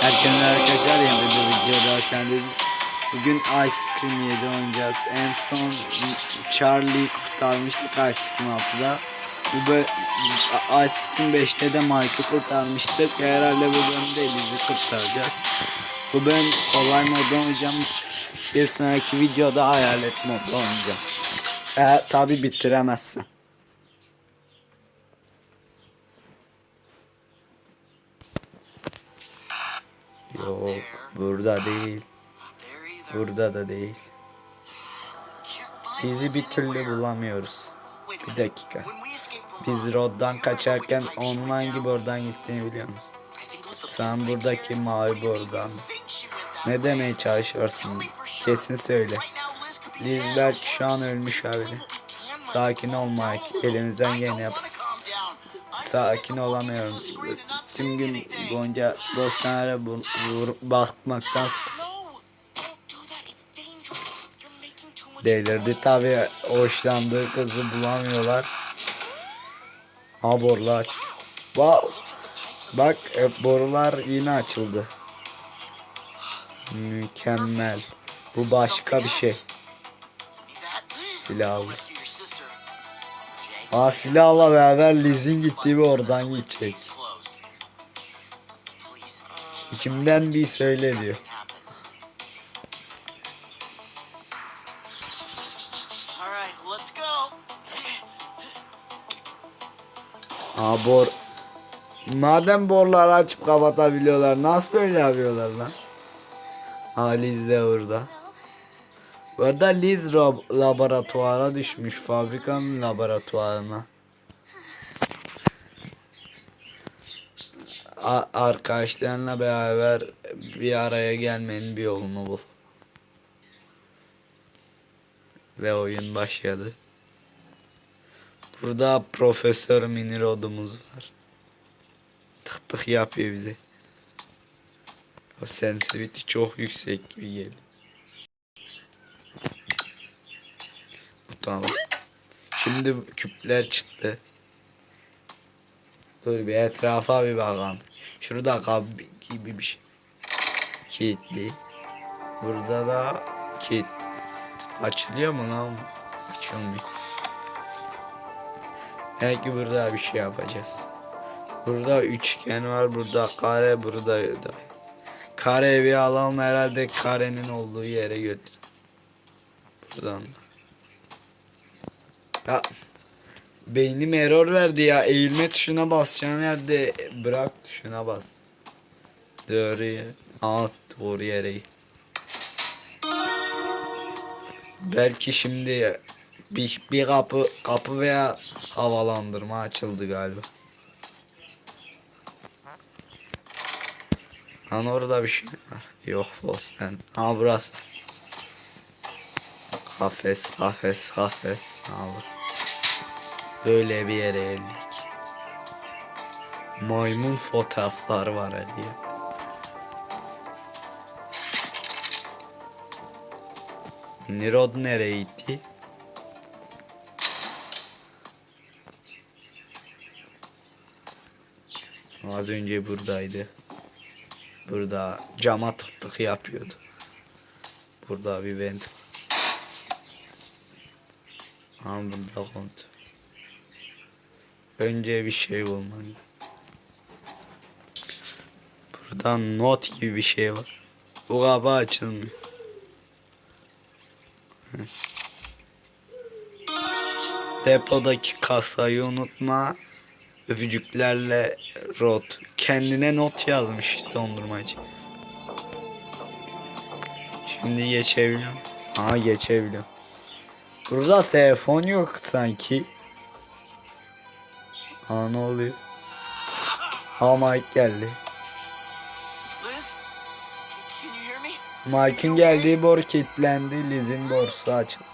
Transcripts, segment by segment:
Herkese arkadaşlar yeni bir videoda hoş geldiniz. Bugün Ice Cream 7 oynayacağız. En son Charlie kurtarmıştık Ice Cream 6'da. Bu Ice Cream 5'te de Mike'ı kurtarmıştık. Herhalde bu bölümde Eliz'i kurtaracağız. Bu bölüm kolay modda oynayacağım. Bir sonraki videoda hayalet modda oynayacağım. Eğer tabi bitiremezsin. Yok burada değil. Burada da değil. Bizi bir türlü bulamıyoruz. Bir dakika. Biz Rod'dan kaçarken online gibi oradan gittiğini biliyor musun? Sen buradaki mavi bordan. Ne demeye çalışıyorsun? Kesin söyle. Liz belki şu an ölmüş abi. Sakin ol Mike. Elimizden geleni yap. Sakin olamıyorum. Tüm gün boyunca vur- bakmaktan delirdi tabi hoşlandığı kızı bulamıyorlar. Ha borular. Wow. Bak e, borular yine açıldı. Mükemmel. Bu başka bir şey. Silahlı. Aa silahla beraber Liz'in gittiği bir oradan gidecek. Kimden bir söyle diyor. Aa bor. Madem borları açıp kapatabiliyorlar nasıl böyle yapıyorlar lan? Aa Liz de orada. Bu arada Liz laboratuvara düşmüş fabrikanın laboratuvarına. A- arkadaşlarına beraber bir araya gelmenin bir yolunu bul. Ve oyun başladı. Burada Profesör Minirod'umuz var. Tık tık yapıyor bize. O sensitivity çok yüksek bir geliyor. Bu tamam. Şimdi küpler çıktı. Dur bir etrafa bir bakalım. Şurada kab gibi bir şey. Kilitli. Burada da kilit. Açılıyor mu lan? Açılmıyor. Belki burada bir şey yapacağız. Burada üçgen var, burada kare, burada da. Kare bir alalım herhalde karenin olduğu yere götür. Buradan. Ya beynim error verdi ya. Eğilme tuşuna basacağım yerde bırak tuşuna bas. Doğru. Aa doğru yere. Belki şimdi bir, bir kapı kapı veya havalandırma açıldı galiba. Lan orada bir şey var. Yok posten. Ha burası. Kafes kafes kafes. Ne olur. Böyle bir yere geldik. Maymun fotoğraflar var Ali. Minirod nereye gitti? Az önce buradaydı. Burada cama tık tık yapıyordu. Burada bir vent. Ama burada kont. Önce bir şey bulmalıyım. Burada not gibi bir şey var. Bu kapı açılmıyor. Depodaki kasayı unutma. Öpücüklerle rot. Kendine not yazmış dondurmacı. Şimdi geçebiliyorum. Aha geçebiliyorum. Burada telefon yok sanki. Aa ne oluyor? Mike geldi. Mike'ın geldiği bor kilitlendi. Liz'in borsu açıldı.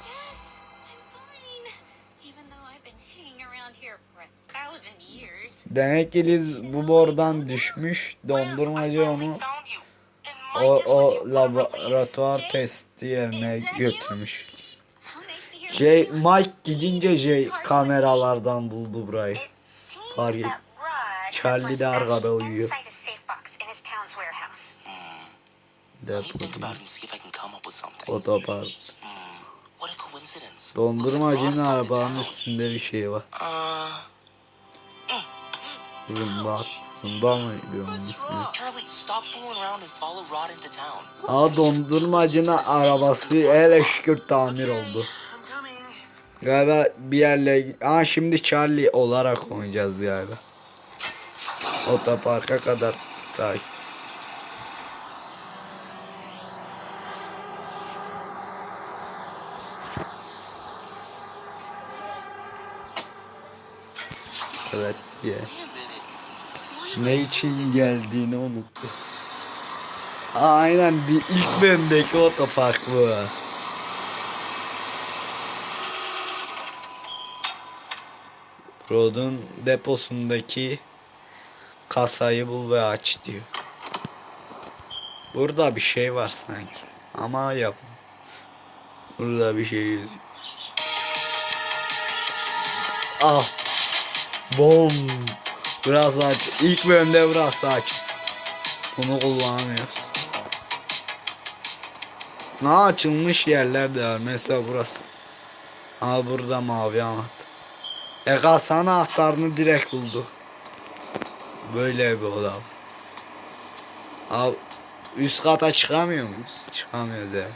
Demek ki Liz bu bordan düşmüş. Dondurmacı onu o, o laboratuvar testi yerine götürmüş. Jay, Mike gidince Jay kameralardan buldu burayı. Fark et. Charlie de arkada uyuyor. Something. Otopark. Dondurmacının arabanın üstünde bir şey var. Uh, Zımba. Zımba mı diyor onun ismi? Town. Aa dondurmacının arabası hele şükür tamir oldu. Galiba bir yerle... Aa şimdi Charlie olarak oynayacağız galiba. Otoparka kadar takip. Evet diye. Wait a minute. Ne için geldiğini unuttu. Aynen bir ilk bölümdeki otopark bu. Rod'un deposundaki kasayı bul ve aç diyor. Burada bir şey var sanki. Ama yap. Burada bir şey yazıyor. Ah. Bom. Burası aç. İlk bölümde burası aç. Bunu kullanamıyoruz. Ne açılmış yerler de var. Mesela burası. Ha burada mavi anahtar. E kasanın anahtarını direkt bulduk. Böyle bir oda var. Üst kata çıkamıyor muyuz? Çıkamıyoruz ya.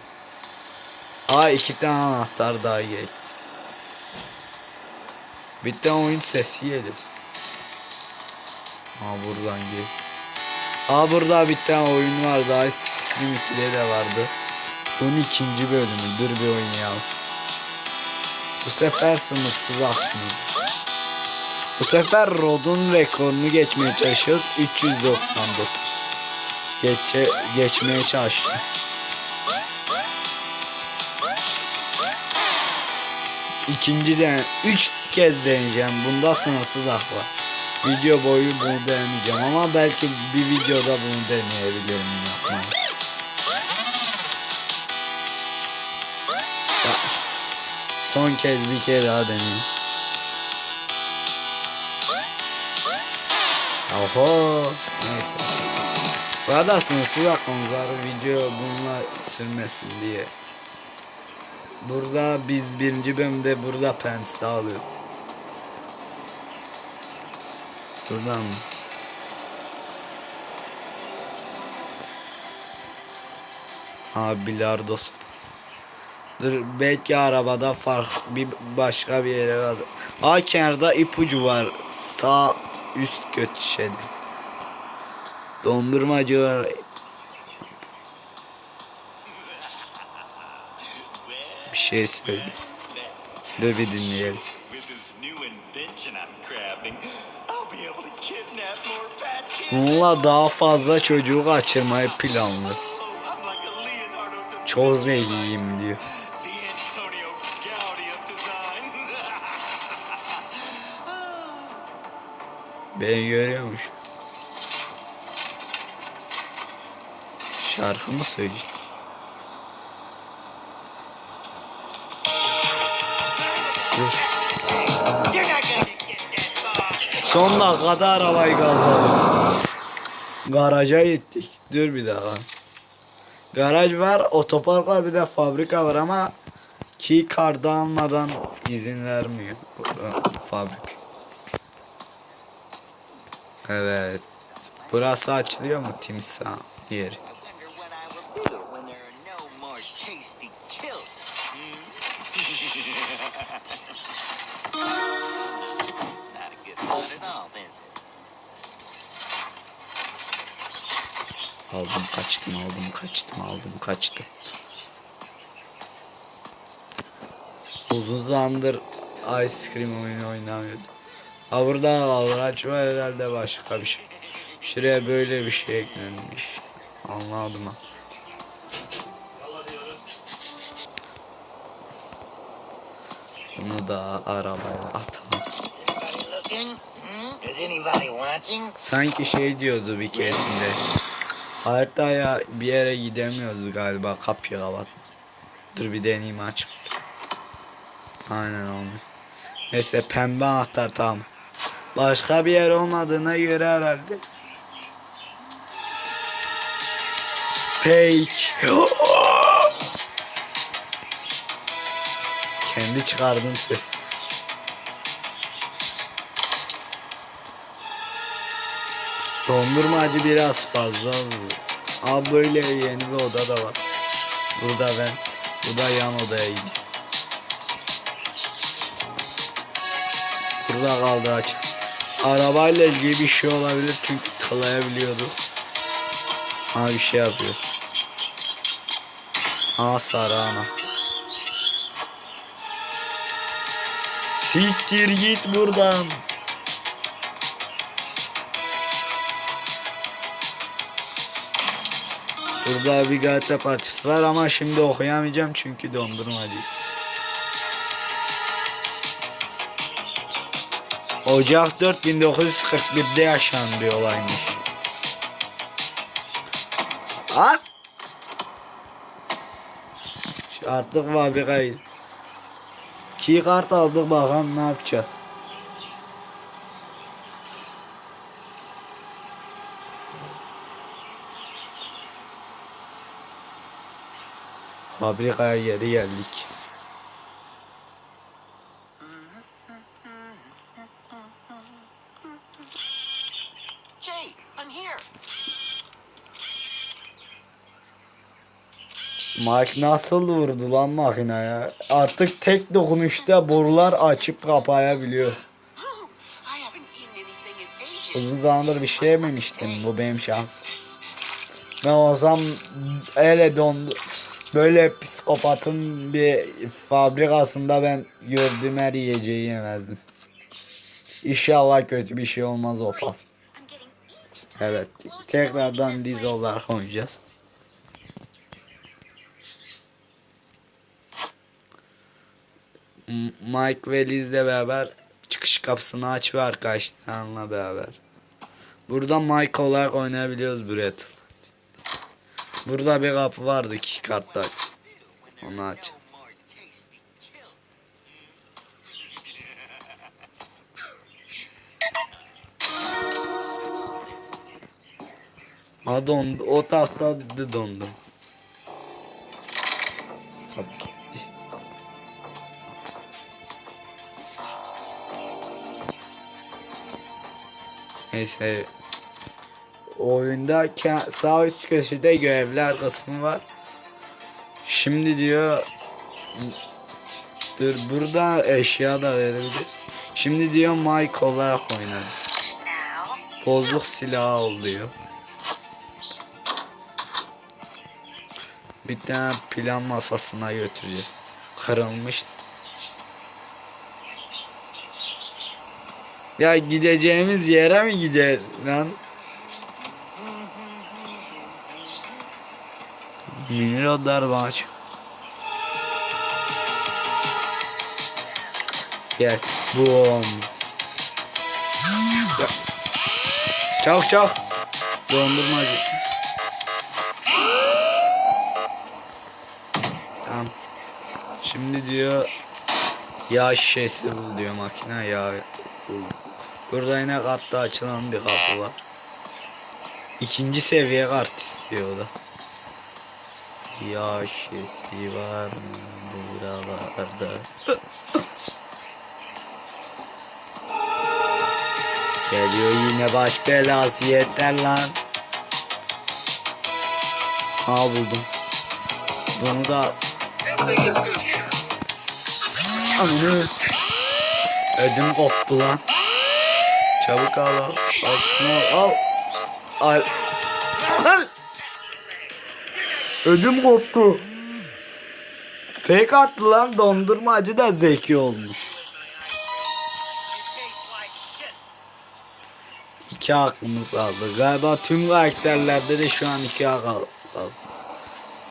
Ha iki tane anahtar daha geldi. Tane oyun sesi gelir. Ha buradan gel. Ha burada bir tane oyun vardı. Ice Cream 2'de de vardı. Bunun ikinci bölümü. Dur bir oynayalım. Bu sefer sınırsız aklımız. Bu sefer Rod'un rekorunu geçmeye çalışıyoruz. 399. Geçe, geçmeye çalıştık. İkinci de üç kez deneyeceğim. Bunda sınırsız hak var. Video boyu bunu deneyeceğim ama belki bir videoda bunu deneyebilirim yapmayı. Ya, son kez bir kere daha deneyeyim. Oho. Neyse. Bu arada sınırsız hakkımız var. Video bununla sürmesin diye. Burada biz birinci bölümde burada pense alıyor. Buradan mı? Ha bilardo sopası. Dur belki arabada fark bir başka bir yere var. Aa kenarda ipucu var. Sağ üst köşede. Dondurmacı var. Bir şey söyle. Dur bir dinleyelim. Bununla daha fazla çocuğu kaçırmayı planlı. Çok zekiyim diyor. Beni görüyormuş. Şarkı mı söyleyecek? Dur. Son dakikada arabayı gazladım. Garaja gittik. Dur bir dakika. Garaj var, otopark var, bir de fabrika var ama key card almadan izin vermiyor fabrik. Evet. Burası açılıyor mu timsah yeri? Aldım kaçtım aldım kaçtım aldım kaçtım. Uzun zamandır ice cream oyunu oynamıyordum. Ha burada avraç var herhalde başka bir şey. Şuraya böyle bir şey eklenmiş. Anladım ha. Bunu da arabaya atalım. Sanki şey diyordu bir keresinde. Haritaya bir yere gidemiyoruz galiba kapıyı kapat. Dur bir deneyeyim açık. Aynen olmuyor. Neyse pembe anahtar tamam. Başka bir yer olmadığına göre herhalde. Fake. Kendi çıkardığım ses. Dondurmacı biraz fazla hızlı. Abi böyle yeni bir oda da var. Burada ben. Bu da yan odaya gidiyor. Burada kaldı aç. Arabayla ilgili bir şey olabilir çünkü tıklayabiliyordu. Ha bir şey yapıyor. Ha sarı anahtar. Siktir git buradan. Burada bir gazete parçası var ama şimdi okuyamayacağım çünkü dondurmacı. Ocak 4 1941'de yaşanan bir olaymış. Ha? Artık fabrikayı. Key kart aldık bakalım ne yapacağız. Fabrikaya geri geldik. Mike nasıl vurdu lan makineye? Artık tek dokunuşta borular açıp kapayabiliyor. Uzun zamandır bir şey yememiştim. Bu benim şans. Ben olsam öyle dondu. Böyle psikopatın bir fabrikasında ben gördüğüm her yiyeceği yemezdim. İnşallah kötü bir şey olmaz o pas. Evet. Tekrardan diz olarak oynayacağız. Mike ve Liz'le beraber çıkış kapısını aç ve arkadaşlarınla beraber. Burada Mike olarak oynayabiliyoruz Brett. Burada bir kapı vardı iki kartlı aç. Onu aç. Ha dondu. O tahta dondum. Neyse. Oyunda sağ üst köşede görevler kısmı var. Şimdi diyor Dur burada eşya da verebiliriz. Şimdi diyor Mike olarak oynadı. Bozuk silahı ol diyor. Bir tane plan masasına götüreceğiz. Kırılmış. Ya gideceğimiz yere mi gider lan? Mini rodlar bağış. Gel. Boom. Çak çak. Dondurmacı. Tamam. Şimdi diyor yağ şişesi bul diyor makine yağ bul. Burada yine kartta açılan bir kapı var. İkinci seviye kart istiyor o da. Yağ şişesi var buralarda? Geliyor yine baş belası yeter lan. Aa buldum. Bunu da Ananı Ödüm koptu lan Çabuk al al Al şunu Al Al Ödüm koptu Fake attı lan dondurmacı da zeki olmuş. İki hakkımız kaldı. Galiba tüm karakterlerde de şu an iki hak kal- kaldı.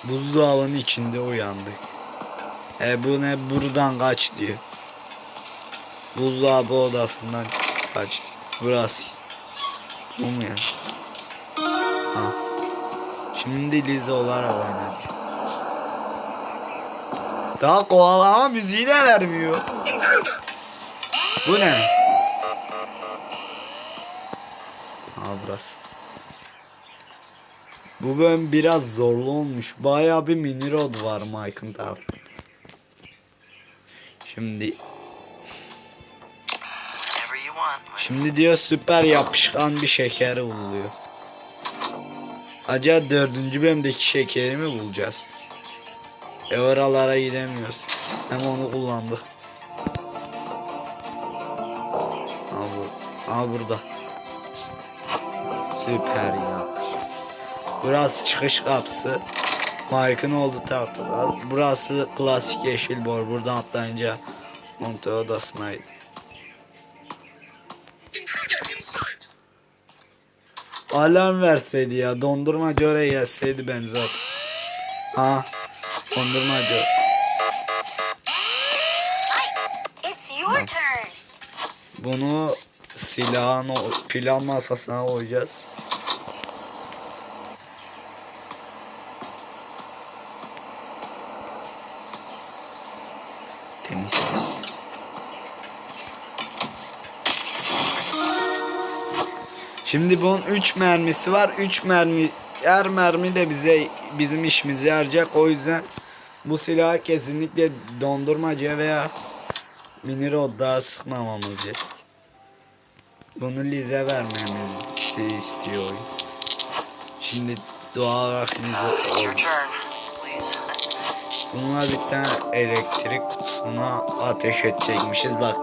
Buzdolabının içinde uyandık. E bu ne buradan kaç diyor. Buzdolabı odasından kaç diyor. Burası. Bu mu ya? Ha. Şimdi Lize olarak oynadık. Daha kovalama müziği de vermiyor. Bu ne? Ha burası. Bu bölüm biraz zorlu olmuş. Bayağı bir mini road var Mike'ın tarafında. Şimdi şimdi diyor süper yapışkan bir şeker buluyor. Acaba dördüncü bölümdeki şekeri mi bulacağız? E oralara gidemiyoruz. Hem onu kullandık. Aa, bu, aa burada. Süper yapış. Burası çıkış kapısı. Mike'ın olduğu tahtalar. Burası klasik yeşil bor. Buradan atlayınca monte odasına gidiyor. Alarm verseydi ya. Dondurmacı oraya gelseydi ben zaten. Ha. Dondurmacı. Turn. Bunu silahın plan masasına koyacağız. Şimdi bunun 3 mermisi var. 3 mermi her mermi de bize bizim işimize yarayacak. O yüzden bu silahı kesinlikle dondurmacıya veya mini rodda sıkmamamız gerek. Bunu Lize vermemizi istiyor. Şimdi doğal olarak Lize. Bununla bir tane elektrik kutusuna ateş edecekmişiz. Bak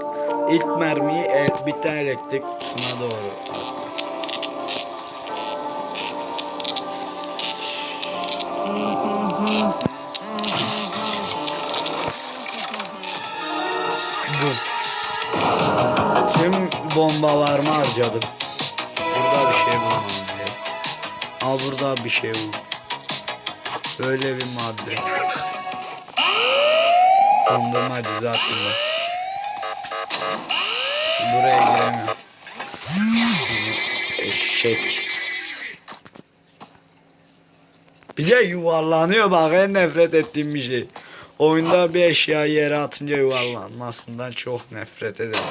ilk mermiyi bir tane elektrik kutusuna doğru at. Bombalarımı harcadım. Burada bir şey bulmam gerek. Aa burada bir şey buldum. Böyle bir madde. Dondurmacı zaten var. Buraya giremiyorum. Eşek. Bir de yuvarlanıyor bak en nefret ettiğim bir şey. Oyunda bir eşya yere atınca yuvarlanmasından çok nefret ederim.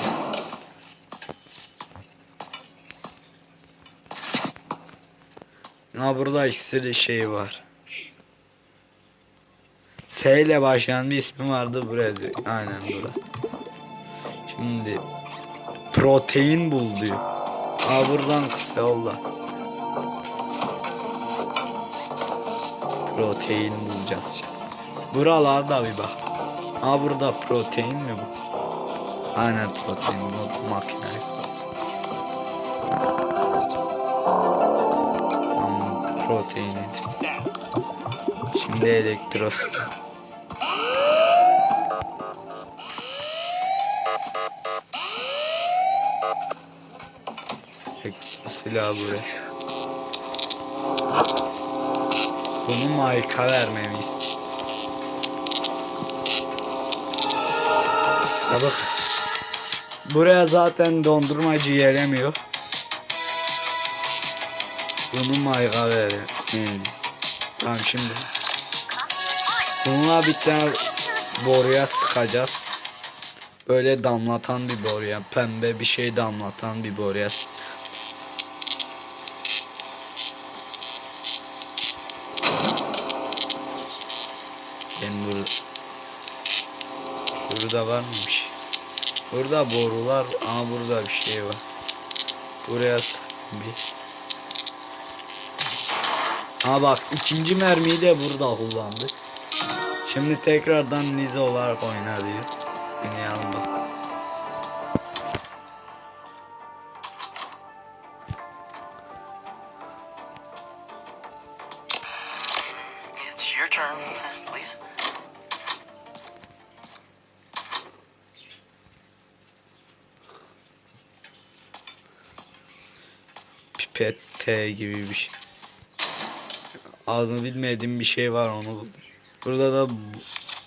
Ha burada iksir şey var. S ile başlayan bir ismi vardı buraya diyor. Aynen burada. Şimdi protein bul diyor. Aa buradan kısa yolla. Protein bulacağız şimdi. Buralarda bir bak. Aa burada protein mi bu? Aynen protein bu makineye koy. Tamam proteini. Şimdi elektros. Elektro silahı buraya. Bunu Mike'a vermemiz. Bak. Buraya zaten dondurmacı gelemiyor. Bunu Mike'a vermemiz. Tamam şimdi. Bununla bir tane boruya sıkacağız. Böyle damlatan bir boruya. Pembe bir şey damlatan bir boruya. Yani burada. Burada var mıymış? Burada borular ama burada bir şey var. Buraya bir. Ha bak ikinci mermiyi de burada kullandık. Şimdi tekrardan Nize olarak oyna diyor. Oynayalım bak. Pipet T gibi bir şey. Adını bilmediğim bir şey var onu buldum. Burada da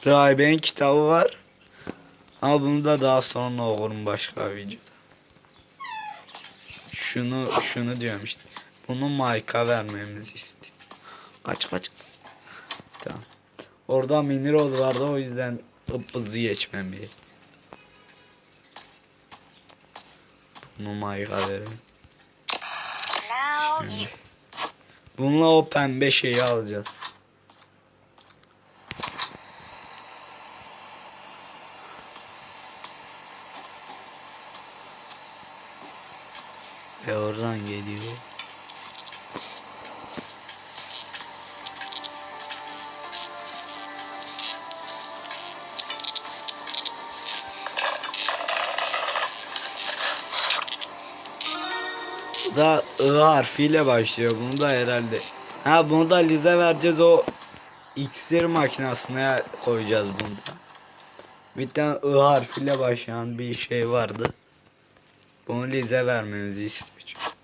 Rahibe'nin kitabı var. Ama bunu da daha sonra okurum başka videoda. Şunu şunu diyorum işte. Bunu Mike'a vermemizi istiyor. Kaç kaç. Tamam. Orada mini roll vardı o yüzden hızlı geçmem bir. Bunu Mike'a verelim. Şimdi. Bununla o pembe şeyi alacağız. Ve oradan geliyor. Da I harfiyle başlıyor. Bunu da herhalde. Ha bunu da Lize vereceğiz o iksir makinesine koyacağız bunu da. Bir tane I harfiyle başlayan bir şey vardı. Bunu Lize vermemizi istiyor.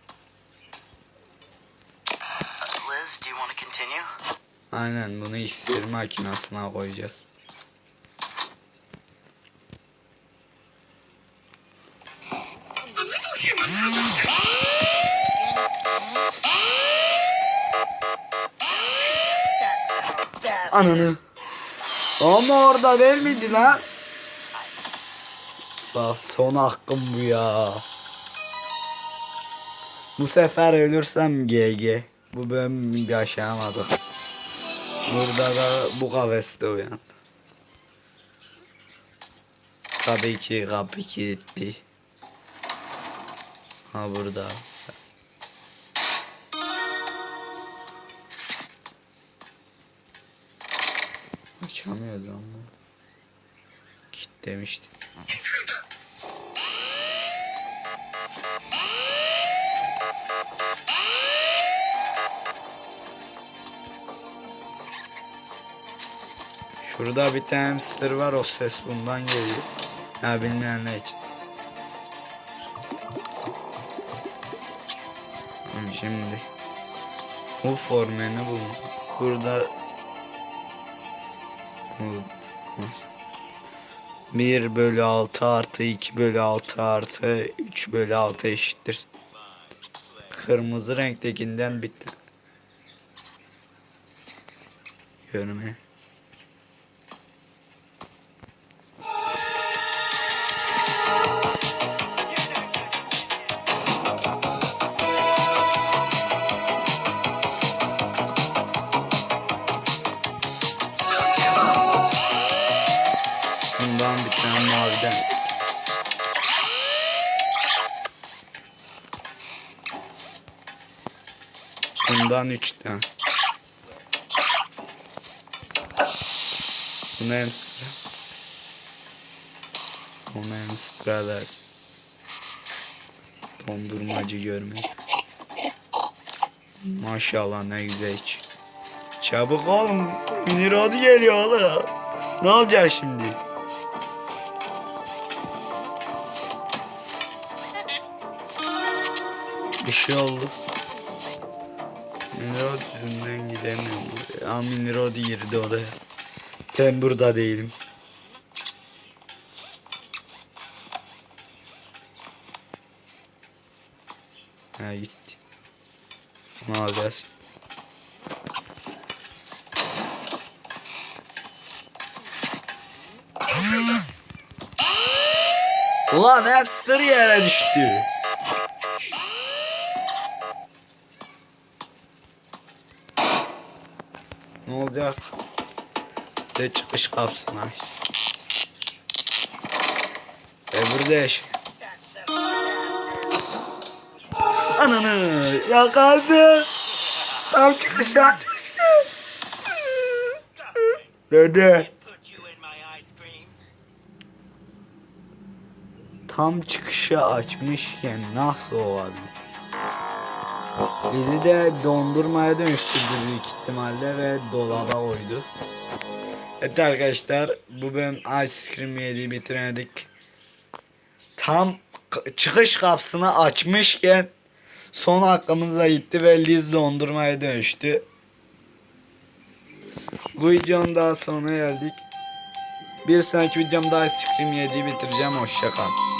Aynen bunu iksir makinesine koyacağız. Ananı. Ama orada miydi lan? Bak son hakkım bu ya. Bu sefer ölürsem GG. Bu bölüm yaşayamadım. Burada da bu kafeste uyan. Tabii ki kapı kilitli. Ha burada. Açamıyoruz ama. Kilitlemiştim. Şurada bir tane hamster var o ses bundan geliyor. Ha bilmeyenler için. Şimdi bu formülünü bul. Burada bu- 1 bölü 6 artı 2 bölü 6 artı 3 bölü 6 eşittir. Kırmızı renktekinden bitti. Görme. Bundan üç tane. Bunu hamster'a. Onu hamster'a ver. Dondurmacı görmek. Maşallah ne güzel iç. Çabuk oğlum. Minirodi geliyor oğlum. Ne olacak şimdi? Bir şey oldu. Minirod yüzünden gidemiyorum. buraya. Aa Minirod girdi odaya. Ben burada değilim. Ha gitti. Ne yapacağız? Ulan hamster yere düştü. Ne olacak? De çıkış kapsın ay. Öbür de eş. Ananı yakaldı. Tam çıkışa. Dede. Tam çıkışı açmışken nasıl olabilir? Bizi de dondurmaya dönüştürdü büyük ihtimalle ve dolaba koydu. Evet arkadaşlar bu bölüm ice cream yediği bitiremedik. Tam çıkış kapısını açmışken son hakkımıza gitti ve Liz dondurmaya dönüştü. Bu videonun daha sonuna geldik. Bir sonraki videomda ice cream yediği bitireceğim. Hoşçakalın.